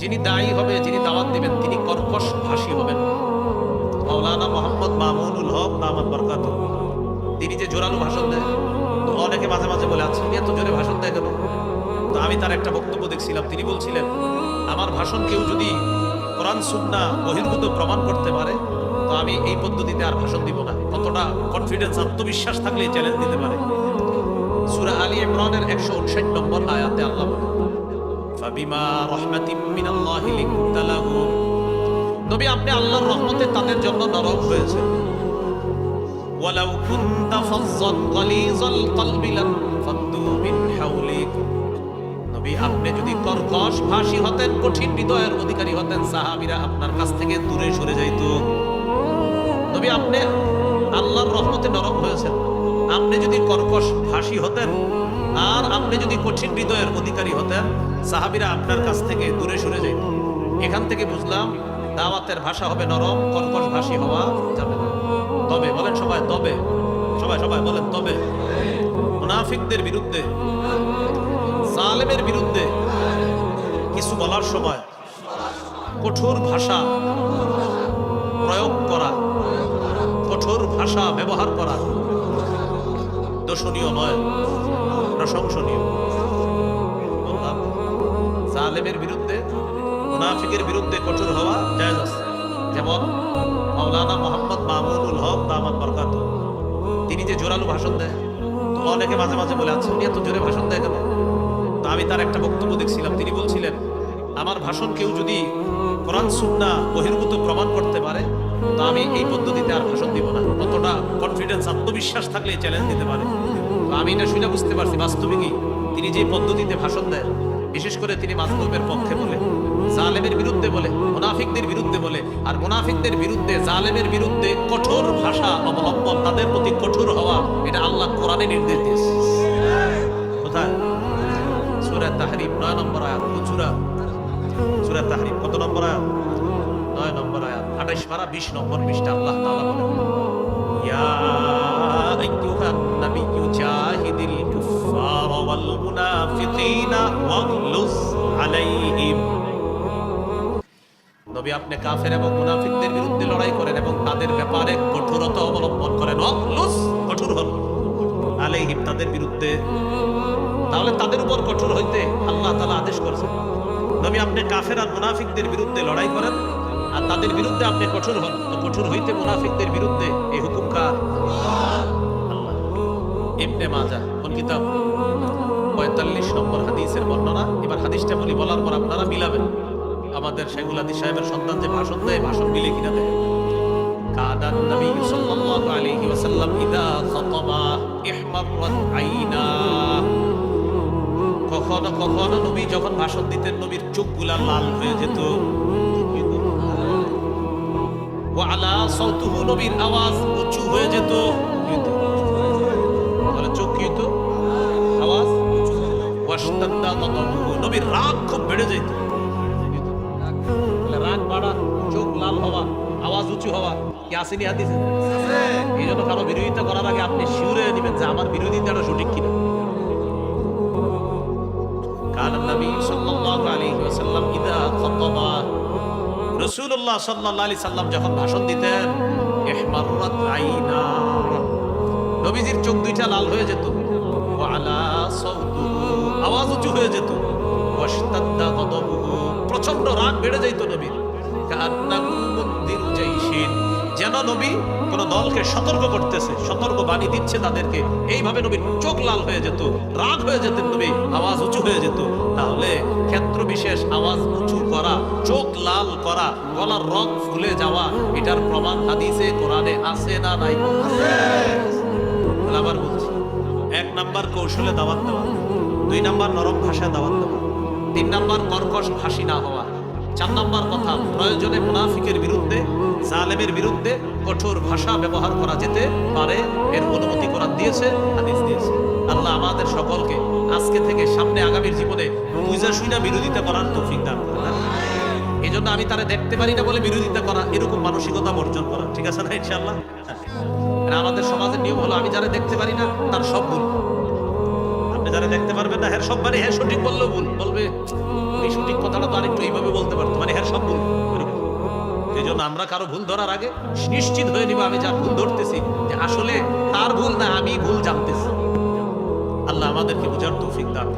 যিনি দায়ী হবে যিনি দাওয়াত দিবেন, তিনি কর্কশ ভাষী হবেন। মৌলানা মোহাম্মদ মামুনুল হক দামাত বরকাত। তিনি যে জোরালো ভাষণ দেয়, তো অনেকে মাঝে মাঝে বলে আচ্ছা এত জোরে ভাষণ দেয় কেন? তো আমি তার একটা বক্তব্য দেখছিলাম, তিনি বলছিলেন, আমার ভাষণ কেউ যদি কোরআন, সুন্না, বহির্ভূত প্রমাণ করতে পারে, তো আমি এই পদ্ধতিতে আর ভাষণ দিব না। কতটা কনফিডেন্স আত্মবিশ্বাস থাকলে চ্যালেঞ্জ দিতে পারে? সুরা আলী ইমরানের 159 নম্বর আয়াতে আল্লাহ বলেন ফাবিমা রাহমাতিম মিনাল্লাহি লাহুম নবী, আপনি আল্লাহর রহমতে তাদের জন্য নরম হয়েছে ওয়ালাউ কুনতা ফাজ্জান গালিজাল কলবি মিন হাওলিক নবী, আপনি যদি কর্কশ ভাষী হতেন, কঠিন হৃদয়ের অধিকারী হতেন, সাহাবীরা আপনার কাছ থেকে দূরে সরে যাইতো। নবী, আপনি আল্লাহর রহমতে নরম হয়েছেন। আপনি যদি কর্কশ ভাষী হতেন, আর আপনি যদি কঠিন হৃদয়ের অধিকারী হতেন সাহাবীরা আপনার কাছ থেকে দূরে সরে যেত এখান থেকে বুঝলাম দাওয়াতের ভাষা হবে নরম, কর্কশ ভাষী হওয়া যাবে না। তবে, বলেন সবাই, তবে। সবাই সবাই, বলেন, তবে। মুনাফিকদের বিরুদ্ধে, জালেমের বিরুদ্ধে কিছু বলার সময় কঠোর ভাষা প্রয়োগ করা, কঠোর ভাষা ব্যবহার করা দোষণীয় নয়, প্রশংসনীয়। জালেমের বিরুদ্ধে, মুনাফিকের বিরুদ্ধে কঠোর হওয়া জায়েজ আছে। যেমন মাওলানা মোহাম্মদ মামুনুল হক দামাত বরকাত। তিনি যে জোরালো ভাষণ দেয় অনেকে মাঝে মাঝে বলে আচ্ছা উনি এত জোরে ভাষণ দেয় কেন? তো আমি তার একটা বক্তব্য দেখছিলাম। তিনি বলছিলেন, আমার ভাষণ কেউ যদি কোরআন, সুন্না বহির্ভূত প্রমাণ করতে পারে, তো আমি এই পদ্ধতিতে আর ভাষণ দিব না। কতটা কনফিডেন্স আত্মবিশ্বাস থাকলে চ্যালেঞ্জ দিতে পারে। আমি এটা শুনে বুঝতে পারছি, বাস্তবিকই তিনি যে পদ্ধতিতে ভাষণ দেন বিশেষ করে তিনি মাজলুমের পক্ষে বলে, জালেমের বিরুদ্ধে বলে, মুনাফিকদের বিরুদ্ধে বলে, আর মুনাফিকদের বিরুদ্ধে, জালেমের বিরুদ্ধে কঠোর ভাষা অবলম্বন, তাদের প্রতি কঠোর হওয়া, এটা আল্লাহ কোরআনে নির্দেশ দিয়েছে। কোথায়? সূরা নয় নম্বর আয়াত সূরা? কত নম্বর আয়াত? নয় নম্বর আয়াত আঠাইশ পারা বিশ নম্বর বিশটা আল্লাহ তাআলা বলেন ইয়া মুনাফিকিনা ওয়াগলুজ আলাইহিম। নবী আপনি কাফের এবং মুনাফিকদের বিরুদ্ধে লড়াই করেন এবং তাদের ব্যাপারে কঠোরতা অবলম্বন করেন। ওয়াগলুজ কঠোর হন। আলাইহিম তাদের বিরুদ্ধে। তাহলে তাদের উপর কঠোর হইতে আল্লাহ তালা আদেশ করেছেন। নবী আপনি কাফের আর মুনাফিকদের বিরুদ্ধে লড়াই করেন আর তাদের বিরুদ্ধে আপনি কঠোর হন। তো কঠোর হইতে মুনাফিকদের বিরুদ্ধে এই হুকুম কার? ইবনে মাজা কোন কিতাব? তেতাল্লিশ নম্বর হাদিসের বর্ণনা। এবার হাদিসটা বলি, বলার পর আপনারা মিলাবেন। আমাদের শেখুলাদি সাহেবের সন্তান যে ভাষণ দেয়, ভাষণ মিলে কিনা দেয়। কাদান নবী সাল্লাল্লাহু আলাইহি ওয়াসাল্লাম, ইদা খাতাবা আইনা। কখনো কখনো নবী যখন ভাষণ দিতেন, নবীর চোখগুলা লাল হয়ে যেত। ওয়ালা সাউতুহু, নবীর আওয়াজ উঁচু হয়ে যেত। কিন্তু নবীর রাগ খুব বেড়ে যেত রাগ বাড়া চোখ লাল হওয়া আওয়াজ উঁচু হওয়া কি আসেনি হাদিসে এই জন্য কারও বিরোধিতা করার আগে আপনি শিউরে নেবেন যে আমার বিরোধিতাটা সঠিক কিনা কাল নবী সাল্লাল্লাহু আলাইহি ওয়াসাল্লাম ইদা খাতাবা রাসূলুল্লাহ সাল্লাল্লাহু আলাইহি সাল্লাম যখন ভাষণ দিতেন ইহমাররাত আইনা নবীজির চোখ দুইটা লাল হয়ে যেত আলা উঁচু হয়ে যেত। প্রচণ্ড রাগ বেড়ে যাইত নবীর। যেন নবী কোন দলকে সতর্ক করতেছে সতর্ক বাণী দিচ্ছে তাদেরকে। এইভাবে নবীর চোখ লাল হয়ে যেত রাগ হয়ে যেতেন নবী আওয়াজ উঁচু হয়ে যেত। তাহলে ক্ষেত্র বিশেষ আওয়াজ উঁচু করা চোখ লাল করা গলার রং ফুলে যাওয়া এটার প্রমাণ হাদিসে কোরআনে আছে না নাই? আবার বলছি এক নাম্বার কৌশলে দাওয়াত দেওয়া। দুই নাম্বার নরম ভাষায় দাওয়াত দেওয়া, তিন নাম্বার কর্কশ ভাষী না হওয়া, চার নাম্বার কথা প্রয়োজনে মুনাফিকের বিরুদ্ধে, জালেমের বিরুদ্ধে কঠোর ভাষা ব্যবহার করা যেতে পারে এর অনুমতি করা দিয়েছে, হাদিস দিয়েছে। আল্লাহ আমাদের সকলকে আজকে থেকে সামনে আগামীর জীবনে বুঝা শুইনা বিরোধিতা করার তৌফিক দান করে এই জন্য আমি তারা দেখতে পারি না বলে বিরোধিতা করা এরকম মানসিকতা বর্জন করা। ঠিক আছে না ইনশাল্লাহ আমাদের সমাজের নিয়ম হলো, আমি যারা দেখতে পারি না, তার না হ্যাঁ সব মানে হ্যাঁ সঠিক বলল ভুল, বলবে। এই সঠিক কথাটা তো আরেকটু এইভাবে বলতে পারতো মানে হ্যাঁ সব ভুল এই জন্য আমরা কারও ভুল ধরার আগে নিশ্চিত হয়ে নিব, আমি যার ভুল ধরতেছি, যে আসলে তার ভুল না, আমি ভুল জানতেছি। আল্লাহ আমাদেরকে বোঝার তৌফিক দান